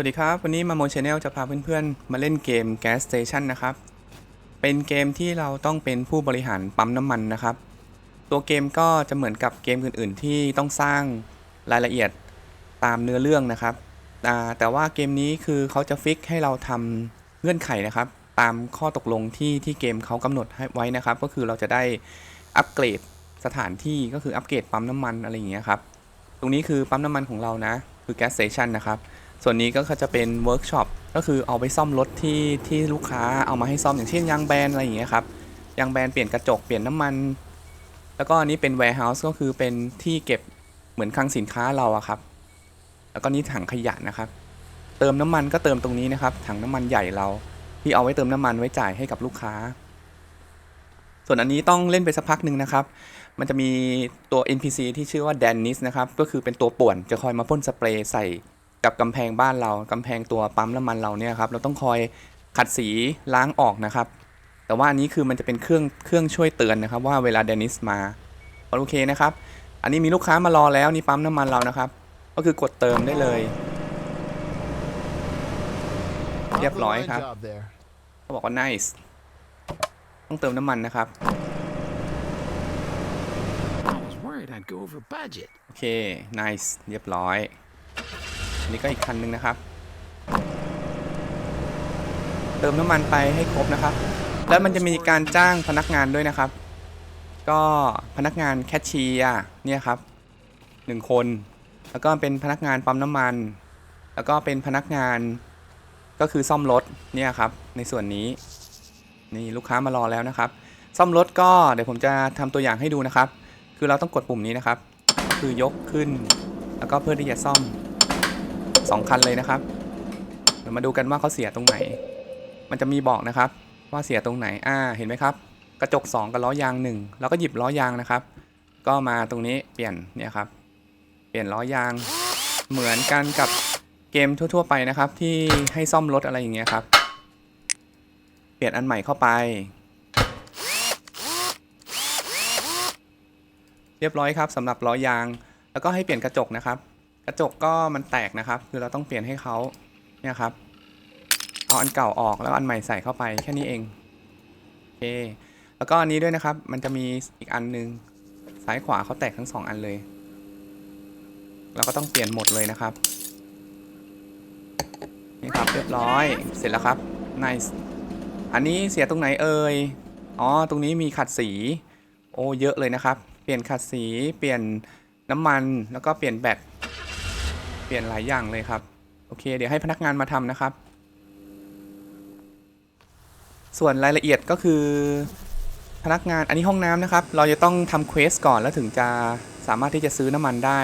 วัสดีครับ วันนี้มาโมชแนลจะพาเพื่อนๆ มาเล่นเกม Gas Station นะครับ เป็นเกมที่เราต้องเป็นผู้บริหารปั๊มน้ำมันนะครับ ตัวเกมก็จะเหมือนกับเกมอื่นๆ ที่ต้องสร้างรายละเอียดตามเนื้อเรื่องนะครับอ่แต่ว่าเกมนี้คือเขาจะฟิกให้เราทำเงื่อนไขนะครับ ตามข้อตกลงที่ที่เกมเขากำหนดให้ไว้นะครับ ก็คือเราจะได้อัปเกรดสถานที่ก็คืออัปเกรดปั๊มน้ำมันอะไรอย่างเงี้ยครับ ตรงนี้คือปั๊มน้ำมันของเรานะ คือ gas station นะครับ ส่วนนี้ก็จะเป็นเวิร์กช็อปก็คือเอาไปซ่อมรถที่ที่ลูกค้าเอามาให้ซ่อมอย่างเช่นยางแบนอะไรอย่างเงี้ยครับยางแบนเปลี่ยนกระจกเปลี่ยนน้ำมัน แล้วก็อันนี้เป็น warehouse ก็คือเป็นที่เก็บเหมือนคลังสินค้าเราอะครับ แล้วก็นี่ถังขยะนะครับ เติมน้ำมันก็เติมตรงนี้นะครับ ถังน้ำมันใหญ่เรา ที่เอาไว้เติมน้ำมันไว้จ่ายให้กับลูกค้า ส่วนอันนี้ต้องเล่นไปสักพักหนึ่งนะครับ มันจะมีตัว NPC ที่ชื่อว่าแดนนิสนะครับ ก็คือเป็นตัวป่วนจะคอยมาพ่นสเปรย์ใส่ กับกำแพงบ้านเรากำแพงตัวปั๊มน้ำมันเราเนี่ยครับเราต้องคอยขัดสีล้างออกนะครับ แต่ว่าอันนี้คือมันจะเป็นเครื่องเครื่องช่วยเตือนนะครับ ว่าเวลาเดนิสมาโอเคนะครับ อันนี้มีลูกค้ามารอแล้วนี่ปั๊มน้ำมันเรานะครับ ก็คือกดเติมได้เลย เรียบร้อยครับ Job there. เขาบอกว่า nice ต้องเติมน้ำมันนะครับ I was worried I'd go over budget. โอเค nice เรียบร้อยอั นนี้ก็อีกคันหนึงนะครับ เติมน้ำมันไปให้ครบนะครับ แล้วมันจะมีการจ้างพนักงานด้วยนะครับ ก็พนักงานแคชเชียร์เนี่ยครับหนึ่งคน แล้วก็เป็นพนักงานปั๊มน้ำมัน แล้วก็เป็นพนักงานก็คือซ่อมรถเนี่ยครับ ในส่วนนี้นี่ลูกค้ามารอแล้วนะครับ ซ่อมรถก็เดี๋ยวผมจะทำตัวอย่างให้ดูนะครับ คือเราต้องกดปุ่มนี้นะครับ คือยกขึ้น แล้วก็เพื่อที่จะซ่อม สองคันเลยนะครับเดี๋ยวมาดูกันว่าเขาเสียตรงไหน มันจะมีบอกนะครับ ว่าเสียตรงไหนอ่าเห็นไหมครับ กระจก 2 กับล้อยาง 1 แล้วก็หยิบล้อยางนะครับ ก็มาตรงนี้เปลี่ยนเนี่ยครับ เปลี่ยนล้อยาง เหมือนกันกับเกมทั่ว ๆ ไปนะครับ ที่ให้ซ่อมรถอะไรอย่างเงี้ยครับ เปลี่ยนอันใหม่เข้าไป เรียบร้อยครับสำหรับล้อยาง แล้วก็ให้เปลี่ยนกระจกนะครับ กระจกก็มันแตกนะครับ คือเราต้องเปลี่ยนให้เขาเนี่ยครับ เอาอันเก่าออกแล้วอันใหม่ใส่เข้าไปแค่นี้เองโอเคแล้วก็อันนี้ด้วยนะครับ มันจะมีอีกอันนึงซ้ายขวาเขาแตกทั้งสองอันเลย เราก็ต้องเปลี่ยนหมดเลยนะครับนี่ครับเรียบร้อยเสร็จแล้วครับ nice อันนี้เสียตรงไหนเอ่ย อ๋อ ตรงนี้มีขัดสี โอ้ เยอะเลยนะครับ เปลี่ยนขัดสี เปลี่ยนน้ำมัน แล้วก็เปลี่ยนแบต เปลี่ยนหลายอย่างเลยครับ โอเค เดี๋ยวให้พนักงานมาทำนะครับ ส่วนรายละเอียดก็คือ พนักงานอันนี้ห้องน้ำนะครับ เราจะต้องทำเควสก่อนแล้วถึงจะสามารถที่จะซื้อน้ำมันได้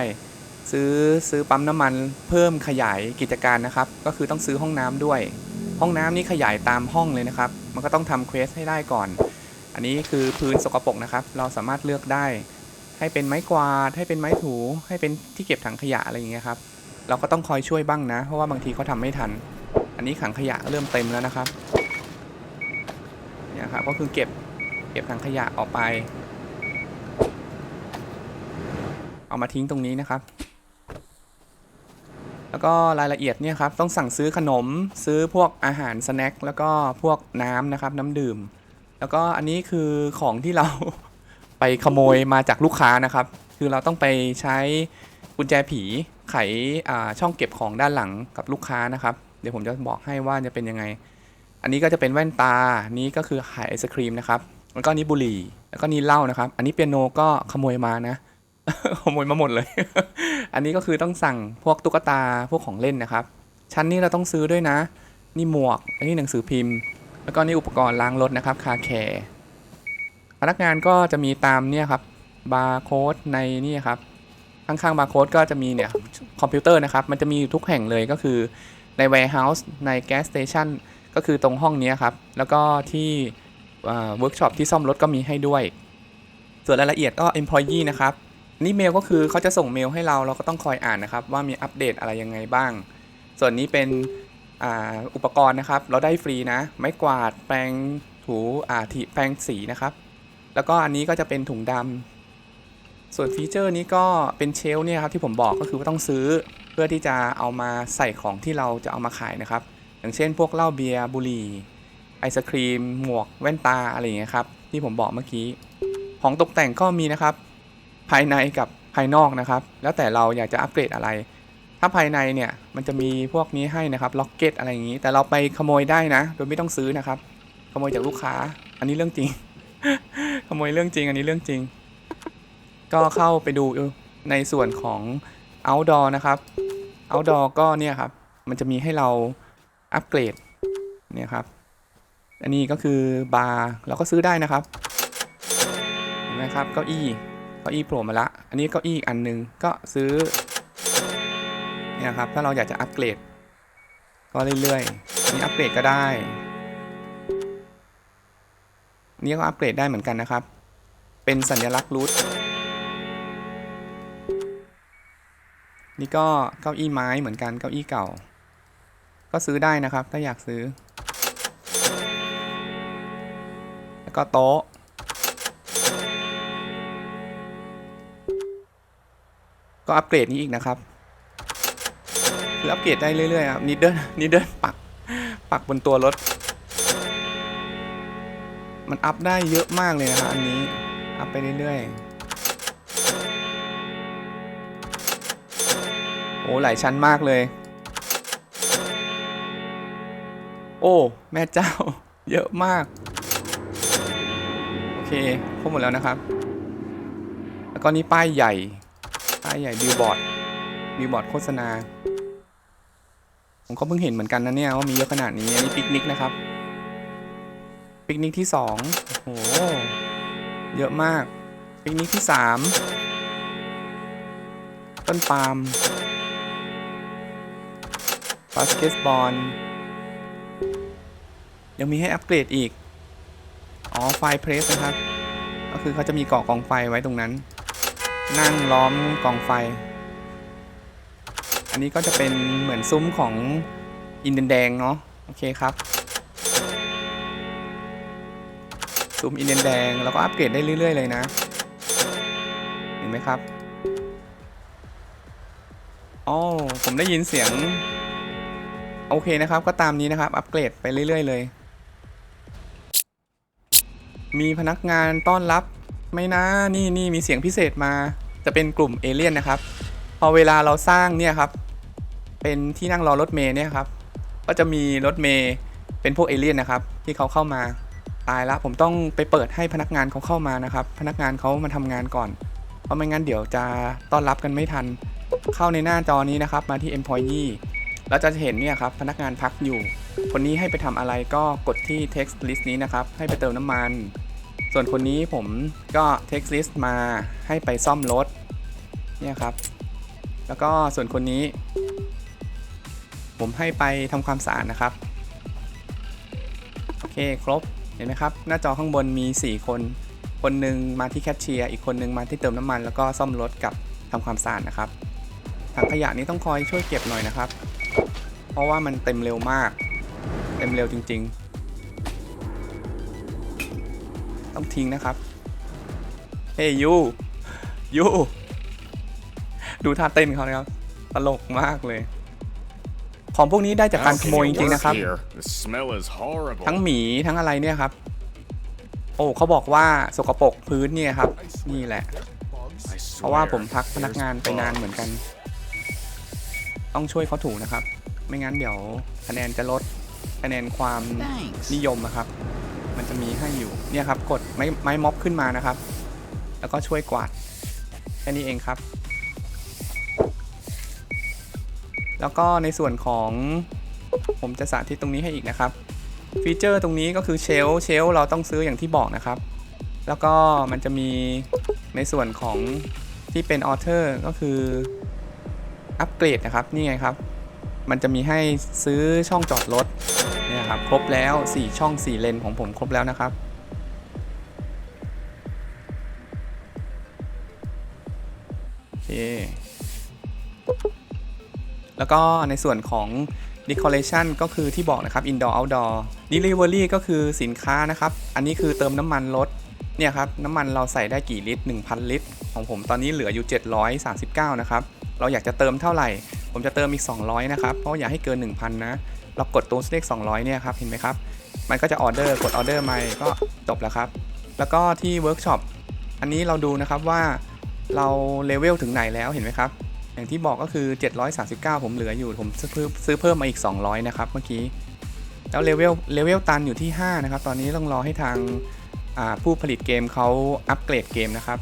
ซื้อซื้อปั๊มน้ำมันเพิ่มขยายกิจการนะครับ ก็คือต้องซื้อห้องน้ำด้วย ห้องน้ำนี่ขยายตามห้องเลยนะครับ มันก็ต้องทำเควสให้ได้ก่อน อันนี้คือพื้นสกปรกนะครับ เราสามารถเลือกได้ให้เป็นไม้กวาดให้เป็นไม้ถูให้เป็นที่เก็บถังขยะอะไรอย่างเงี้ยครับ เราก็ต้องคอยช่วยบ้างนะ เพราะว่าบางทีเขาทำไม่ทัน อันนี้ถังขยะเริ่มเต็มแล้วนะครับเนี่ยครับก็คือเก็บเก็บถังขยะออกไป เอามาทิ้งตรงนี้นะครับ แล้วก็รายละเอียดเนี่ยครับต้องสั่งซื้อขนมซื้อพวกอาหารสแน็คแล้วก็พวกน้ำนะครับน้ำดื่ม แล้วก็อันนี้คือของที่เราไปขโมยมาจากลูกค้านะครับ คือเราต้องไปใช้กุญแจผี ไขช่องเก็บของด้านหลังกับลูกค้านะครับ เดี๋ยวผมจะบอกให้ว่าจะเป็นยังไง อันนี้ก็จะเป็นแว่นตา นี้ก็คือขายไอศครีมนะครับ แล้วก็นี้บุหรี่ แล้วก็นี่เหล้านะครับ อันนี้เปียโนก็ขโมยมานะ ขโมยมาหมดเลย อันนี้ก็คือต้องสั่งพวกตุ๊กตา พวกของเล่นนะครับ ชั้นนี้เราต้องซื้อด้วยนะ นี่หมวก อันนี้หนังสือพิมพ์ แล้วก็นี่อุปกรณ์ล้างรถนะครับ คาแคร์ พนักงานก็จะมีตามเนี่ยครับ บาร์โค้ดในนี่ครับ ข้างๆบาร์โค้ดก็จะมีเนี่ยคอมพิวเตอร์นะครับ มันจะมีอยู่ทุกแห่งเลยก็คือใน warehouse ใน gas station ก็คือตรงห้องนี้ครับ แล้วก็ที่เวิร์กช็อปที่ซ่อมรถก็มีให้ด้วย ส่วนรายละเอียดก็ employee นะครับ นี่เมลก็คือเขาจะส่งเมลให้เราเราก็ต้องคอยอ่านนะครับ ว่ามีอัปเดตอะไรยังไงบ้าง ส่วนนี้เป็นอ,อุปกรณ์นะครับ เราได้ฟรีนะ ไม้กวาดแปรงถูอ่าที่แปรงสีนะครับ แล้วก็อันนี้ก็จะเป็นถุงดำ ส่วนฟีเจอร์นี้ก็เป็นเชลเนี่ยครับที่ผมบอกก็คือว่าต้องซื้อ เพื่อที่จะเอามาใส่ของที่เราจะเอามาขายนะครับ อย่างเช่น พวกเหล้าเบียร์บุหรี่ไอศครีม หมวกแว่นตาอะไรอย่างเงี้ยครับที่ผมบอกเมื่อกี้ของตกแต่งก็มีนะครับ ภายในกับภายนอกนะครับ แล้วแต่เราอยากจะอัปเกรดอะไร ถ้าภายในเนี่ยมันจะมีพวกนี้ให้นะครับล็อกเก็ตอะไรอย่างนี้ แต่เราไปขโมยได้นะ โดยไม่ต้องซื้อนะครับ ขโมยจากลูกค้า อันนี้เรื่องจริง ขโมยเรื่องจริง อันนี้เรื่องจริง ก็เข้าไปดูในส่วนของ outdoor นะครับ outdoor ก็เนี่ยครับ มันจะมีให้เราอัปเกรดเนี่ยครับ อันนี้ก็คือบาร์เราก็ซื้อได้นะครับเห็นไหมครับเก้าอี้เก้าอี้โผล่มาละ อันนี้เก้าอี้อันหนึงก็ซื้อเนี่ยครับถ้าเราอยากจะอัปเกรด ก็เรื่อยๆอันนี้อัปเกรดก็ได้อันนี้ก็อัปเกรดได้เหมือนกันนะครับ เป็นสัญลักษณ์รูท นี่ก็เก้าอี้ไม้เหมือนกันเก้าอี้เก่า ก็ซื้อได้นะครับถ้าอยากซื้อ แล้วก็โต๊ะ ก็อัปเกรดนี้อีกนะครับคืออัปเกรดได้เรื่อยๆครับนิดเดิลนิดเดิลปักปักบนตัวรถ มันอัพได้เยอะมากเลยนะครับอันนี้ อัพไปเรื่อยๆ โอ้หลายชั้นมากเลย โอ้ แม่เจ้า เยอะมาก โอเคครบหมดแล้วนะครับ แล้วก็นี่ป้ายใหญ่ ป้ายใหญ่บิลบอร์ดบิลบอร์ดโฆษณา ผมก็เพิ่งเห็นเหมือนกันนะเนี่ย ว่ามีเยอะขนาดนี้ อันนี้ปิกนิกนะครับ ปิกนิกที่สองโอ้โห เยอะมาก ปิกนิกที่สามต้นปาล์ม บาสเกตบอล ยังมีให้อัปเกรดอีก อ๋อ ไฟเพรสนะครับ ก็คือเขาจะมีเกาะกองไฟไว้ตรงนั้น นั่งล้อมกองไฟ อันนี้ก็จะเป็นเหมือนซุ้มของอินเดนแดงเนาะ โอเคครับ ซุ้มอินเดนแดง แล้วก็อัปเกรดได้เรื่อยๆเลยนะ เห็นไหมครับอ๋อผมได้ยินเสียง โอเคนะครับ ก็ตามนี้นะครับ อัปเกรดไปเรื่อยๆเลย มีพนักงานต้อนรับไม่นะนี่นี่มีเสียงพิเศษมา จะเป็นกลุ่มเอเลี่ยนนะครับ พอเวลาเราสร้างเนี่ยครับ เป็นที่นั่งรอรถเมย์เนี่ยครับ ก็จะมีรถเมย์เป็นพวกเอเลี่ยนนะครับ ที่เขาเข้ามาตายละผมต้องไปเปิดให้พนักงานเขาเข้ามานะครับ พนักงานเขามาทำงานก่อน เพราะไม่งั้นเดี๋ยวจะต้อนรับกันไม่ทัน เข้าในหน้าจอนี้นะครับ มาที่ employee เราจะเห็นเนี่ยครับพนักงานพักอยู่ คนนี้ให้ไปทำอะไรก็กดที่ text list นี้นะครับ ให้ไปเติมน้ำมัน ส่วนคนนี้ผมก็ text list มาให้ไปซ่อมรถเนี่ยครับ แล้วก็ส่วนคนนี้ ผมให้ไปทำความสะอาดนะครับโอเคครบเห็นไหมครับ หน้าจอข้างบนมี 4 คน คนหนึ่งมาที่แคชเชียร์อีกคนหนึ่งมาที่เติมน้ำมัน แล้วก็ซ่อมรถกับทำความสะอาดนะครับถังขยะนี้ต้องคอยช่วยเก็บหน่อยนะครับ เพราะว่ามันเต็มเร็วมาก เต็มเร็วจริง ๆ ต้องทิ้งนะครับ เฮ้ยยูยูดูท่าเต้นเขานะครับ ตลกมากเลย ของพวกนี้ได้จากการขโมยจริงๆนะครับ Here, the smell is horrible. ทั้งหมีทั้งอะไรเนี่ยครับ โอ้เขาบอกว่าสกปรกพื้นเนี่ยครับ นี่แหละ I เพราะว่า swear, ผมพักพนัก there's งานไปนาน bugs. เหมือนกัน ต้องช่วยเขาถูกนะครับ ไม่งั้นเดี๋ยวคะแนนจะลดคะแนนความ Thanks. นิยมอะครับ มันจะมีให้อยู่เนี่ยครับกดไม้ไม้ม็อบขึ้นมานะครับ แล้วก็ช่วยกวาดแค่นี้เองครับ แล้วก็ในส่วนของผมจะสาธิตตรงนี้ให้อีกนะครับ ฟีเจอร์ตรงนี้ก็คือเชลเชลเราต้องซื้ออย่างที่บอกนะครับ แล้วก็มันจะมีในส่วนของที่เป็นออเทอร์ก็คือ อัปเกรดนะครับ นี่ไงครับ มันจะมีให้ซื้อช่องจอดรถเนี่ยครับ ครบแล้ว 4 ช่อง 4 เลนของผมครบแล้วนะครับ โอเค แล้วก็ในส่วนของ decoration ก็คือที่บอกนะครับ indoor outdoor delivery ก็คือสินค้านะครับ อันนี้คือเติมน้ำมันรถเนี่ยครับน้ำมันเราใส่ได้กี่ลิตร 1,000 ลิตร ของผมตอนนี้เหลืออยู่ 739 นะครับ เราอยากจะเติมเท่าไหร่ ผมจะเติมอีก 200 นะครับ เพราะอย่าให้เกิน 1,000 นะ เรากดตัวเลข 200 เนี่ยครับ เห็นไหมครับ มันก็จะออเดอร์ กดออเดอร์มาก็จบแล้วครับ แล้วก็ที่เวิร์กช็อป อันนี้เราดูนะครับว่าเราเลเวลถึงไหนแล้ว เห็นไหมครับ อย่างที่บอกก็คือ 739 ผมเหลืออยู่ ผมซื้อเพิ่มมาอีก 200 นะครับ เมื่อกี้ แล้วเลเวล เลเวลตันอยู่ที่ 5 นะครับ ตอนนี้ต้องรอให้ทางผู้ผลิตเกมเขาอัปเกรดเกมนะครับ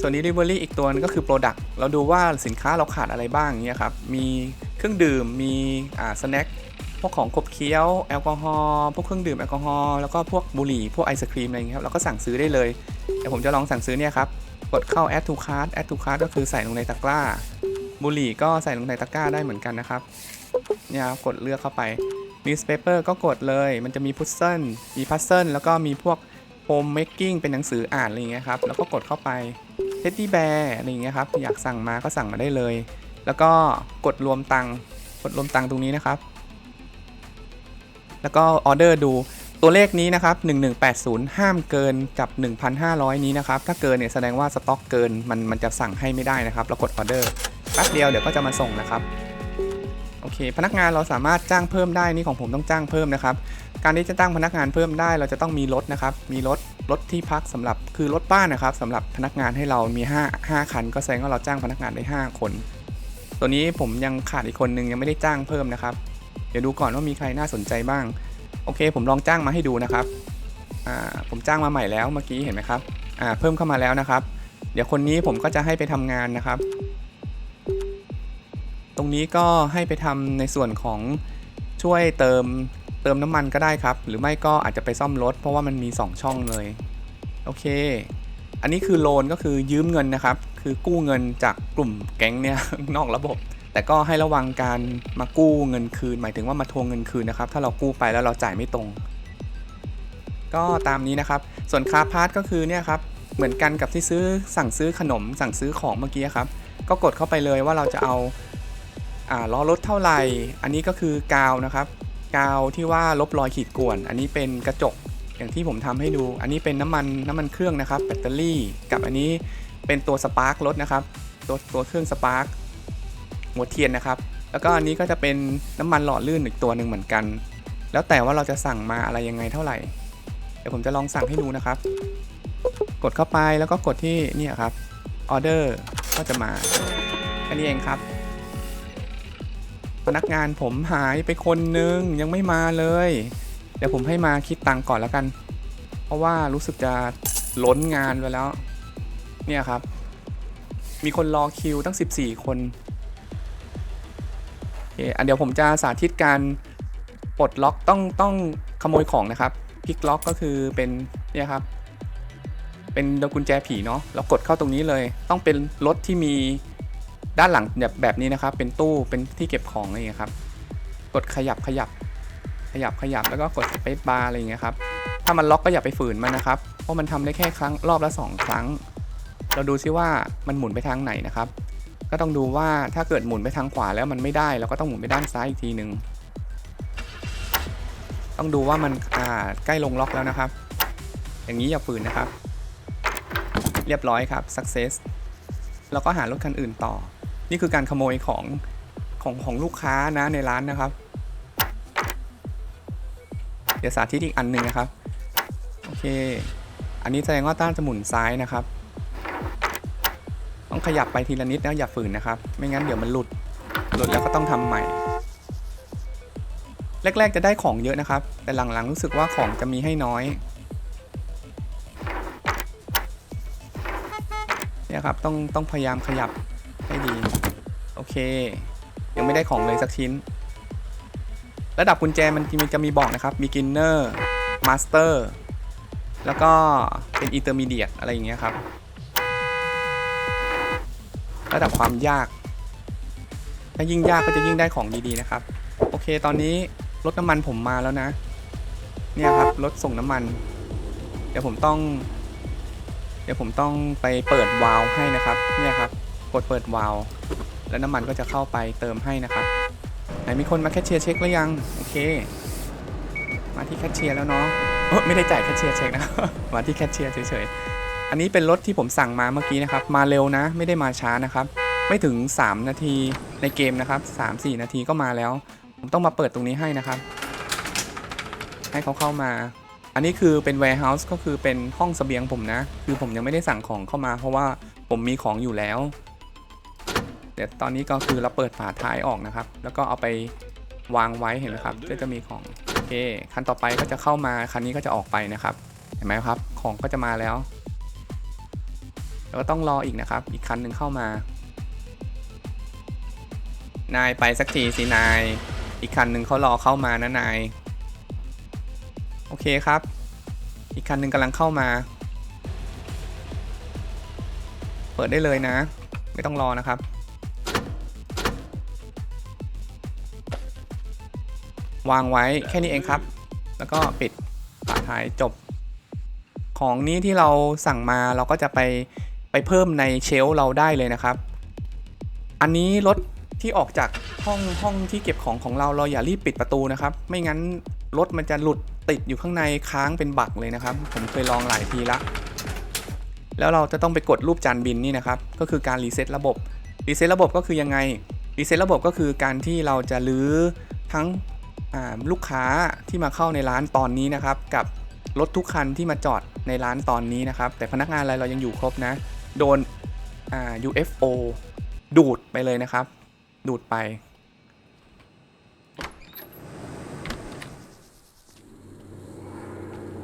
ส่วน Delivery อีกตัวนึงก็คือ Product เราดูว่าสินค้าเราขาดอะไรบ้างอย่างเงี้ยครับ มีเครื่องดื่ม มีอ่าสแน็ค พวกของขบเคี้ยว แอลกอฮอล์ พวกเครื่องดื่มแอลกอฮอล์ แล้วก็พวกบุหรี่ พวกไอศครีมอะไรอย่างเงี้ยครับ เราก็สั่งซื้อได้เลย เดี๋ยวผมจะลองสั่งซื้อเนี่ยครับ กดเข้า add to cart add to cart ก็คือใส่ลงในตะกร้า บุหรี่ก็ใส่ลงในตะกร้าได้เหมือนกันนะครับ เนี่ยครับกดเลือกเข้าไป newspaper ก็กดเลย มันจะมี puzzle มี puzzle แล้วก็มีพวก home making เป็นหนังสืออ่านอะไรเงี้ยครับแล้วก็กดเข้าไป teddy bear อะไรเงี้ยครับอยากสั่งมาก็สั่งมาได้เลย แล้วก็กดรวมตังค์กดรวมตังค์ตรงนี้นะครับ แล้วก็ออเดอร์ดูตัวเลขนี้นะครับ 1180 ห้ามเกินกับ 1,500 นี้นะครับ ถ้าเกินเนี่ยแสดงว่าสต็อกเกิน มันมันจะสั่งให้ไม่ได้นะครับ เรากดออเดอร์แป๊บเดียวเดี๋ยวก็จะมาส่งนะครับ โอเค พนักงานเราสามารถจ้างเพิ่มได้ นี่ของผมต้องจ้างเพิ่มนะครับ การที่จะตั้งพนักงานเพิ่มได้เราจะต้องมีรถนะครับ มีรถรถที่พักสำหรับคือรถบ้านนะครับสำหรับพนักงานให้เรามี 5 5 คัน ก็แสดงว่าเราจ้างพนักงานได้ 5 คน ตัวนี้ผมยังขาดอีกคนนึงยังไม่ได้จ้างเพิ่มนะครับ เดี๋ยวดูก่อนว่ามีใครน่าสนใจบ้าง โอเค ผมลองจ้างมาให้ดูนะครับผมจ้างมาใหม่แล้วเมื่อกี้เห็นไหมครับเพิ่มเข้ามาแล้วนะครับ เดี๋ยวคนนี้ผมก็จะให้ไปทำงานนะครับ ตรงนี้ก็ให้ไปทำในส่วนของช่วยเติม เติมน้ำมันก็ได้ครับ หรือไม่ก็อาจจะไปซ่อมรถเพราะว่ามันมี 2 ช่องเลย โอเค อันนี้คือโลนก็คือยืมเงินนะครับ คือกู้เงินจากกลุ่มแก๊งเนี่ยนอกระบบ แต่ก็ให้ระวังการมากู้เงินคืน หมายถึงว่ามาทวงเงินคืนนะครับ ถ้าเรากู้ไปแล้วเราจ่ายไม่ตรง ก็ตามนี้นะครับ ส่วนคาพาร์ทก็คือเนี่ยครับเหมือนกันกับที่ซื้อสั่งซื้อขนมสั่งซื้อของเมื่อกี้ครับ ก็กดเข้าไปเลยว่าเราจะเอาอ่าล้อรถเท่าไหร่ อันนี้ก็คือกาวนะครับ กาวที่ว่าลบรอยขีดข่วน อันนี้เป็นกระจกอย่างที่ผมทำให้ดู อันนี้เป็นน้ำมันน้ำมันเครื่องนะครับ แบตเตอรี่ กับอันนี้เป็นตัวสปาร์ครถนะครับ ตัวตัวเครื่องสปาร์คหัวเทียนนะครับ แล้วก็อันนี้ก็จะเป็นน้ำมันหล่อลื่นอีกตัวหนึ่งเหมือนกัน แล้วแต่ว่าเราจะสั่งมาอะไรยังไงเท่าไหร่ เดี๋ยวผมจะลองสั่งให้ดูนะครับ กดเข้าไปแล้วก็กดที่นี่ครับออเดอร์ก็จะมาแค่นี้เองครับ พนักงานผมหายไปคนนึงยังไม่มาเลย เดี๋ยวผมให้มาคิดตังค์ก่อนแล้วกัน เพราะว่ารู้สึกจะล้นงานไปแล้ว เนี่ยครับ มีคนรอคิวตั้ง 14 คนอเคอันเดี๋ยวผมจะสาธิตการปลดล็อกต้องต้องขโมยของนะครับพลิกล็อกก็คือเป็นเนี่ยครับ เป็นดกุญแจผีเนาะเรากดเข้าตรงนี้เลย ต้องเป็นรถที่มี ด้านหลังแบบแบบนี้นะครับ เป็นตู้เป็นที่เก็บของอะไรเงี้ยครับ กดขยับขยับ ขยับขยับแล้วก็กดสเปบาร์อะไรเงี้ยครับ ถ้ามันล็อกก็อย่าไปฝืนมันนะครับ เพราะมันทำได้แค่ครั้งรอบละสองครั้ง เราดูซิว่ามันหมุนไปทางไหนนะครับ ก็ต้องดูว่าถ้าเกิดหมุนไปทางขวาแล้วมันไม่ได้เราก็ต้องหมุนไปด้านซ้ายอีกทีหนึ่งต้องดูว่ามันอ่าใกล้ลงล็อกแล้วนะครับ อย่างนี้อย่าฝืนนะครับ เรียบร้อยครับ success แล้วก็หารถคันอื่นต่อ นี่คือการขโมยของของของลูกค้านะในร้านนะครับ เดี๋ยวสาธิตอีกอันหนึ่งนะครับ โอเค อันนี้แสดงว่าต้านจะหมุนซ้ายนะครับ ต้องขยับไปทีละนิดนะอย่าฝืนนะครับ ไม่งั้นเดี๋ยวมันหลุด หลุดแล้วก็ต้องทำใหม่ แรก ๆ จะได้ของเยอะนะครับ แต่หลังๆรู้สึกว่าของจะมีให้น้อยเนี่ยครับต้องต้องพยายามขยับ เค ยังไม่ได้ของเลยสักชิ้น ระดับกุญแจมันจะมีจะมีบอกนะครับ beginner master แล้วก็เป็น intermediate อะไรอย่างเงี้ยครับ ระดับความยาก ถ้ายิ่งยากก็จะยิ่งได้ของดีๆนะครับ โอเค ตอนนี้รถน้ำมันผมมาแล้วนะ เนี่ยครับรถส่งน้ำมัน เดี๋ยวผมต้อง เดี๋ยวผมต้องไปเปิดวาล์วให้นะครับ เนี่ยครับ กดเปิดวาล์ว แล้วน้ำมันก็จะเข้าไปเติมให้นะครับ ไหนมีคนมาแคชเชียร์เช็คหรือยัง โอเค มาที่แคชเชียร์แล้วเนาะเอ้ไม่ได้จ่ายแคชเชียร์เช็คนะ มาที่แคชเชียร์เฉยๆ อันนี้เป็นรถที่ผมสั่งมาเมื่อกี้นะครับ มาเร็วนะ ไม่ได้มาช้านะครับ ไม่ถึง 3 นาทีในเกมนะครับ 3-4 นาทีก็มาแล้ว ผมต้องมาเปิดตรงนี้ให้นะครับ ให้เขาเข้ามาอันนี้คือเป็น warehouse ก็คือเป็นห้องสเสบียงผมนะ คือผมยังไม่ได้สั่งของเข้ามา เพราะว่าผมมีของอยู่แล้ว เดี๋ยวตอนนี้ก็คือเราเปิดฝาท้ายออกนะครับ แล้วก็เอาไปวางไว้เห็นไหมครับก็จะมีของโอเคคันต่อไปก็จะเข้ามาคันนี้ก็จะออกไปนะครับ เห็นไหมครับของก็จะมาแล้วแล้วก็ต้องรออีกนะครับ อีกคันหนึ่งเข้ามา นายไปสักทีสินาย อีกคันหนึ่งเขารอเข้ามานะนาย โอเคครับ อีกคันหนึ่งกำลังเข้ามา เปิดได้เลยนะ ไม่ต้องรอนะครับ วางไว้แค่นี้เองครับ แล้วก็ปิดฝาท้ายจบ ของนี้ที่เราสั่งมาเราก็จะไปไปเพิ่มในเชลเราได้เลยนะครับ อันนี้รถที่ออกจากห้องห้องที่เก็บของของเราเราอย่ารีบปิดประตูนะครับ ไม่งั้นรถมันจะหลุดติดอยู่ข้างในค้างเป็นบักเลยนะครับ ผมเคยลองหลายทีละ แล้วเราจะต้องไปกดรูปจานบินนี่นะครับ ก็คือการรีเซ็ตระบบ รีเซ็ตระบบก็คือยังไง รีเซ็ตระบบก็คือการที่เราจะรื้อทั้ง ลูกค้าที่มาเข้าในร้านตอนนี้นะครับ กับรถทุกคันที่มาจอดในร้านตอนนี้นะครับ แต่พนักงานอะไรเรายังอยู่ครบนะ โดนอ่า UFO ดูดไปเลยนะครับ ดูดไป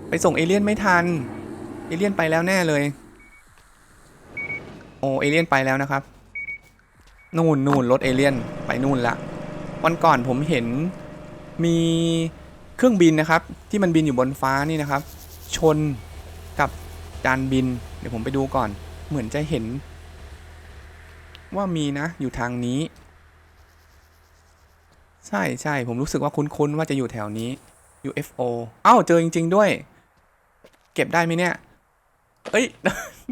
ไปส่งเอเลี่ยนไม่ทัน เอเลี่ยนไปแล้วแน่เลย โอเอเลี่ยนไปแล้วนะครับ นู่นนู่นรถเอเลี่ยนไปนู่นละวันก่อนผมเห็น มีเครื่องบินนะครับ ที่มันบินอยู่บนฟ้านี่นะครับ ชนกับจานบิน เดี๋ยวผมไปดูก่อน เหมือนจะเห็น ว่ามีนะอยู่ทางนี้ ใช่ใช่ผมรู้สึกว่าคุ้นๆว่าจะอยู่แถวนี้ UFO เอ้าเจอจริง ๆ ด้วย เก็บได้ไหมเนี่ย เอ้ย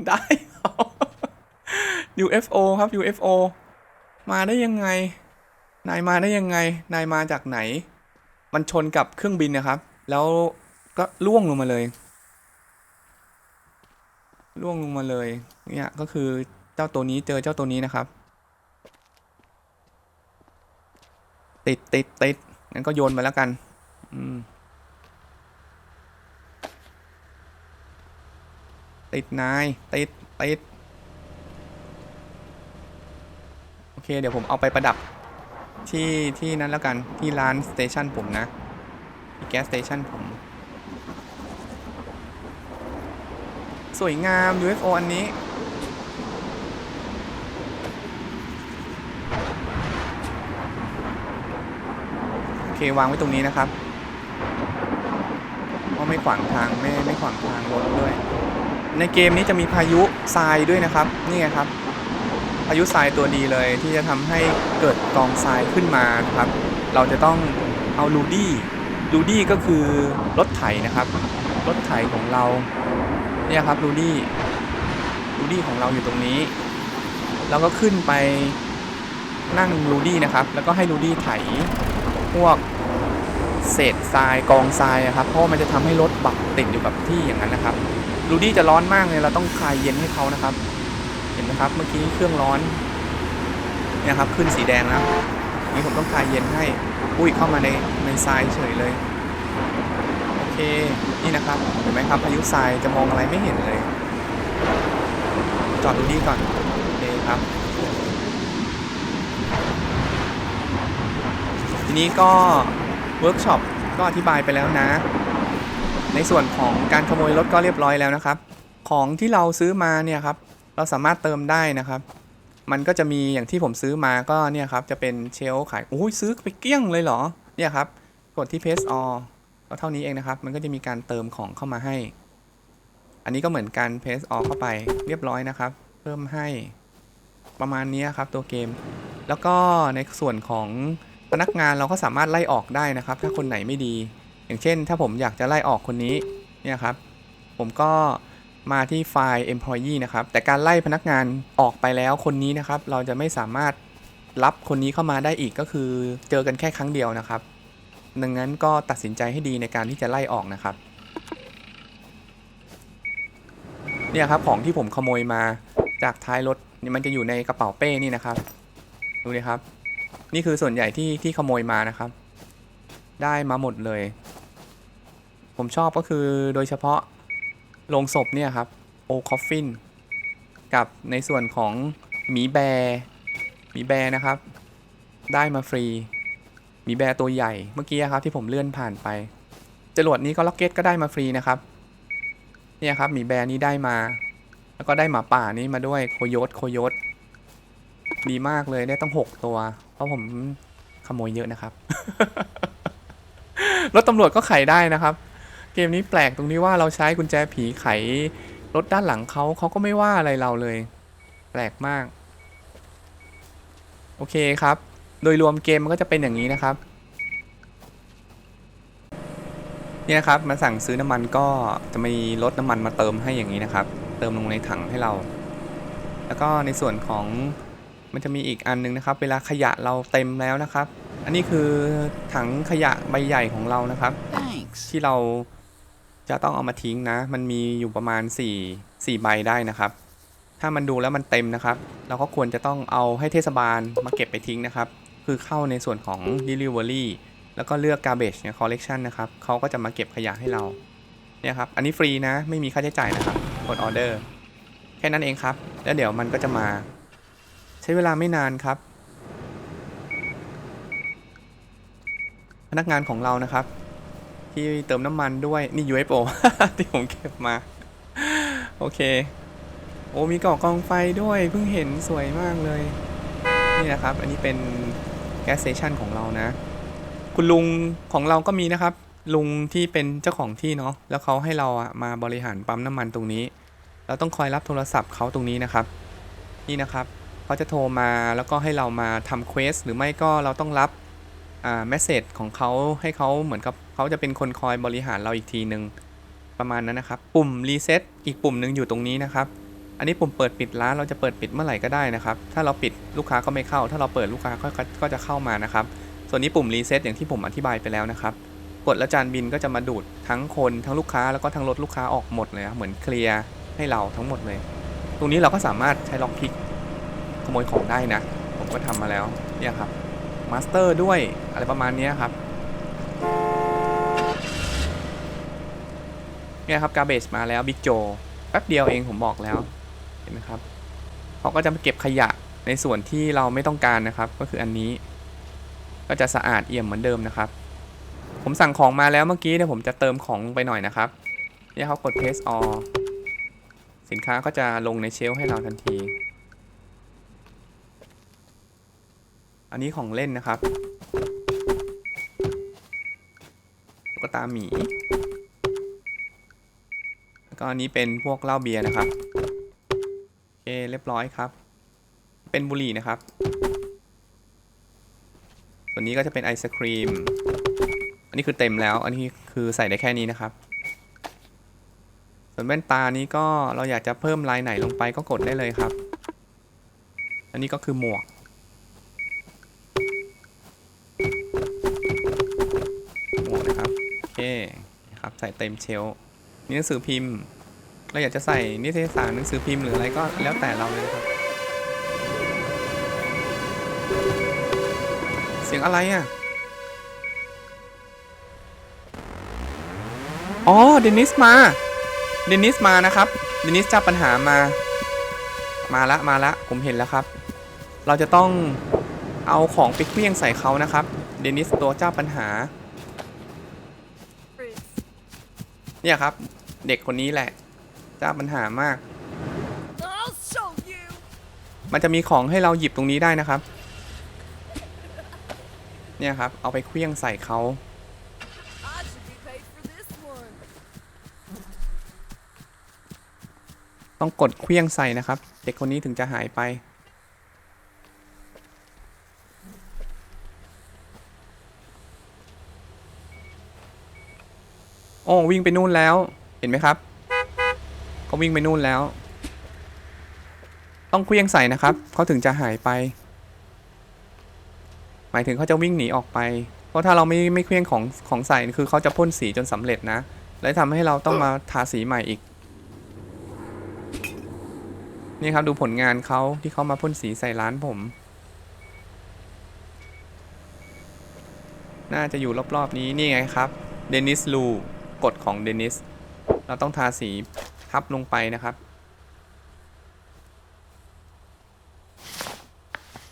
ได้ UFO ครับ UFO มาได้ยังไง นายมาได้ยังไง นายมาจากไหน มันชนกับเครื่องบินนะครับ แล้วก็ล่วงลงมาเลย ล่วงลงมาเลย เนี่ยก็คือเจ้าตัวนี้เจอเจ้าตัวนี้นะครับ ติดติดติดงั้นก็โยนไปแล้วกัน อืม ติดนาย ติดติดโอเค เดี๋ยวผมเอาไปประดับ ที่ที่นั้นแล้วกันที่ร้านสเตชันผมนะที่แก๊สสเตชันผม สวยงาม UFO อันนี้ โอเค วางไว้ตรงนี้นะครับเพราะไม่ขวางทาง ไม่ไม่ขวางทางรถด้วย ในเกมนี้จะมีพายุทรายด้วยนะครับ นี่ไงครับ พายุทรายตัวดีเลยที่จะทำให้เกิดกองทรายขึ้นมานะครับ เราจะต้องเอาลูดี้ลูดี้ก็คือรถไถนะครับ รถไถของเราเนี่ยครับลูดี้ลูดี้ของเราอยู่ตรงนี้ เราก็ขึ้นไปนั่งลูดี้นะครับ แล้วก็ให้ลูดี้ไถพวกเศษทรายกองทรายครับ เพราะมันจะทำให้รถบักติดอยู่กับที่อย่างนั้นนะครับลูดี้จะร้อนมากเลยเราต้องคลายเย็นให้เขานะครับ นไหมครับ เมื่อกี้เครื่องร้อนเนี่ยครับขึ้นสีแดงแล้วนี่ผมต้องคลายเย็นให้อุ้ยเข้ามาในในทรายเฉยเลยโอเคนี่นะครับเห็นไหมครับพายุทรายจะมองอะไรไม่เห็นเลย จอดดูนี่ก่อนโอเคครับ ทีนี้ก็เวิร์กช็อปก็อธิบายไปแล้วนะ ในส่วนของการขโมยรถก็เรียบร้อยแล้วนะครับ ของที่เราซื้อมาเนี่ยครับ เราสามารถเติมได้นะครับ มันก็จะมีอย่างที่ผมซื้อมาก็เนี่ยครับ จะเป็นเชลขายโอ้ยซื้อไปเกลี้ยงเลยเหรอ เนี่ยครับ กดที่ Paste All ก็เท่านี้เองนะครับ มันก็จะมีการเติมของเข้ามาให้ อันนี้ก็เหมือนกัน Paste All เข้าไปเรียบร้อยนะครับ เพิ่มให้ประมาณนี้ครับตัวเกม แล้วก็ในส่วนของพนักงานเราก็สามารถไล่ออกได้นะครับ ถ้าคนไหนไม่ดี อย่างเช่น ถ้าผมอยากจะไล่ออกคนนี้เนี่ยครับ ผมก็ มาที่ไฟล์ employee นะครับ แต่การไล่พนักงานออกไปแล้วคนนี้นะครับ เราจะไม่สามารถรับคนนี้เข้ามาได้อีกก็คือเจอกันแค่ครั้งเดียวนะครับ ดังนั้นก็ตัดสินใจให้ดีในการที่จะไล่ออกนะครับ เนี่ยครับของที่ผมขโมยมาจากท้ายรถนี่มันจะอยู่ในกระเป๋าเป้นี่นะครับ ดูเลยครับ นี่คือส่วนใหญ่ที่ที่ขโมยมานะครับ ได้มาหมดเลย ผมชอบก็คือโดยเฉพาะ โลงศพเนี่ยครับโอคอฟฟินกับในส่วนของหมีแบร์หมีแบร์นะครับ ได้มาฟรีหมีแบร์ตัวใหญ่เมื่อกี้ครับที่ผมเลื่อนผ่านไปจรวดนี้ก็ล็อกเก็ตก็ได้มาฟรีนะครับเนี่ยครับหมีแบร์นี้ได้มา แล้วก็ได้หมาป่านี้มาด้วยโคโยตโคโยตดีมากเลยได้ต้อง 6 ตัว เพราะผมขโมยเยอะนะครับ รถตำรวจก็ไขได้นะครับ เกมนี้แปลกตรงที่ว่าเราใช้กุญแจผีไขรถด้านหลังเขาเขาก็ไม่ว่าอะไรเราเลย แปลกมาก โอเคครับ โดยรวมเกมมันก็จะเป็นอย่างนี้นะครับ เนี่ยครับมาสั่งซื้อน้ำมันก็จะมีรถน้ำมันมาเติมให้อย่างนี้นะครับ เติมลงในถังให้เรา แล้วก็ในส่วนของมันจะมีอีกอันนึงนะครับ เวลาขยะเราเต็มแล้วนะครับ อันนี้คือถังขยะใบใหญ่ของเรานะครับ Thanks. ที่เรา จะต้องเอามาทิ้งนะ มันมีอยู่ประมาณ 4 4ใบได้นะครับ ถ้ามันดูแล้วมันเต็มนะครับ เราก็ควรจะต้องเอาให้เทศบาลมาเก็บไปทิ้งนะครับ คือเข้าในส่วนของ delivery แล้วก็เลือก garbage เนี่ย collection นะครับเขาก็จะมาเก็บขยะให้เรา เนี่ยครับ อันนี้ฟรีนะ ไม่มีค่าใช้จ่ายนะครับ กดออเดอร์ แค่นั้นเองครับ แล้วเดี๋ยวมันก็จะมา ใช้เวลาไม่นานครับ พนักงานของเรานะครับ ที่เติมน้ำมันด้วย นี่ UFO ที่ผมเก็บมา โอเค โอ้มีเกาะกองไฟด้วย เพิ่งเห็นสวยมากเลย นี่นะครับ อันนี้เป็นแก๊สเตชันของเรานะ คุณลุงของเราก็มีนะครับ ลุงที่เป็นเจ้าของที่เนาะแล้วเขาให้เราอะมาบริหารปั๊มน้ำมันตรงนี้ เราต้องคอยรับโทรศัพท์เขาตรงนี้นะครับ นี่นะครับเขาจะโทรมาแล้วก็ให้เรามาทำเควสหรือไม่ก็เราต้องรับอ่ามสเซจของเขาให้เขาเหมือนกับ เขาจะเป็นคนคอยบริหารเราอีกทีหนึ่งประมาณนั้นนะครับ ปุ่มรีเซ็ตอีกปุ่มหนึ่งอยู่ตรงนี้นะครับ อันนี้ปุ่มเปิดปิดร้านเราจะเปิดปิดเมื่อไหร่ก็ได้นะครับ ถ้าเราปิดลูกค้าก็ไม่เข้า ถ้าเราเปิดลูกค้าก็ก็จะเข้ามานะครับ ส่วนนี้ปุ่มรีเซ็ตอย่างที่ผมอธิบายไปแล้วนะครับ กดแล้วจานบินก็จะมาดูดทั้งคนทั้งลูกค้าแล้วก็ทั้งรถลูกค้าออกหมดเลยครับเหมือนเคลียร์ให้เราทั้งหมดเลย ตรงนี้เราก็สามารถใช้ล็อกพิกขโมยของได้นะ ผมก็ทำมาแล้วเนี่ยครับมาสเตอร์ด้วยอะไรประมาณนี้ครับ เนี่ยครับ garbage มาแล้วบิ๊กโจแป๊บเดียวเองผมบอกแล้วเห็นไหมครับเขาก็จะมาเก็บขยะในส่วนที่เราไม่ต้องการนะครับ ก็คืออันนี้ ก็จะสะอาดเอี่ยมเหมือนเดิมนะครับ ผมสั่งของมาแล้วเมื่อกี้เนี่ยผมจะเติมของไปหน่อยนะครับเนี่ยเขากด paste all สินค้าก็จะลงในเชลให้เราทันที อันนี้ของเล่นนะครับตุ๊กตาหมี แล้วก็อันนี้เป็นพวกเหล้าเบียร์นะครับโอเคเรียบร้อยครับ เป็นบุหรี่นะครับ ส่วนนี้ก็จะเป็นไอศครีม อันนี้คือเต็มแล้ว อันนี้คือใส่ได้แค่นี้นะครับ ส่วนแว่นตานี้ก็เราอยากจะเพิ่มลายไหนลงไปก็กดได้เลยครับ อันนี้ก็คือหมวกหมวกนะครับโอเคนะครับใส่เต็มเชลฟ์ นี่หนังสือพิมพ์ เราอยากจะใส่นิตยสารหนังสือพิมพ์หรืออะไรก็แล้วแต่เราเลยครับ เสียงอะไรอะ อ๋อ เดนิสมา เดนิสมานะครับ เดนิสเจ้าปัญหามา มาละ มาละ ผมเห็นแล้วครับ เราจะต้องเอาของไปเคลี้ยงใส่เขานะครับ เดนิสตัวเจ้าปัญหา เนี่ยครับ เด็กคนนี้แหละเจ้าปัญหามาก I'll show you. มันจะมีของให้เราหยิบตรงนี้ได้นะครับ เนี่ยครับ เอาไปเคลี้ยงใส่เขา I should be paid for this one. ต้องกดเคลี้ยงใส่นะครับ เด็กคนนี้ถึงจะหายไป อ้วิ่งไปนู่นแล้ว เห็นไหมครับเขาวิ่งไปนู่นแล้ว ต้องเคลี้ยงใส่นะครับเขาถึงจะหายไป หมายถึงเขาจะวิ่งหนีออกไป เพราะถ้าเราไม่ไม่เคลี้ยงของของใส่คือเขาจะพ่นสีจนสำเร็จนะ และทำให้เราต้องมาทาสีใหม่อีก นี่ครับดูผลงานเขาที่เขามาพ่นสีใส่ร้านผม น่าจะอยู่รอบๆนี้นี่ไงครับเดนิสลู กฎของเดนิส เราต้องทาสีทับลงไปนะครับ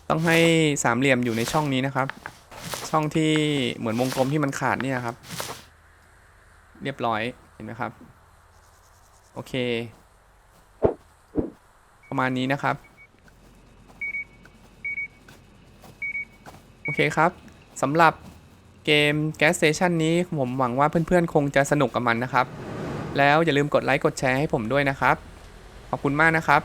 ต้องให้สามเหลี่ยมอยู่ในช่องนี้นะครับ ช่องที่เหมือนวงกลมที่มันขาดเนี่ยครับ เรียบร้อยเห็นไหมครับ โอเค ประมาณนี้นะครับ โอเคครับสำหรับ เกม Gas Station นี้ผมหวังว่าเพื่อนๆ คงจะสนุกกับมันนะครับ แล้วอย่าลืมกดไลค์กดแชร์ให้ผมด้วยนะครับ ขอบคุณมากนะครับ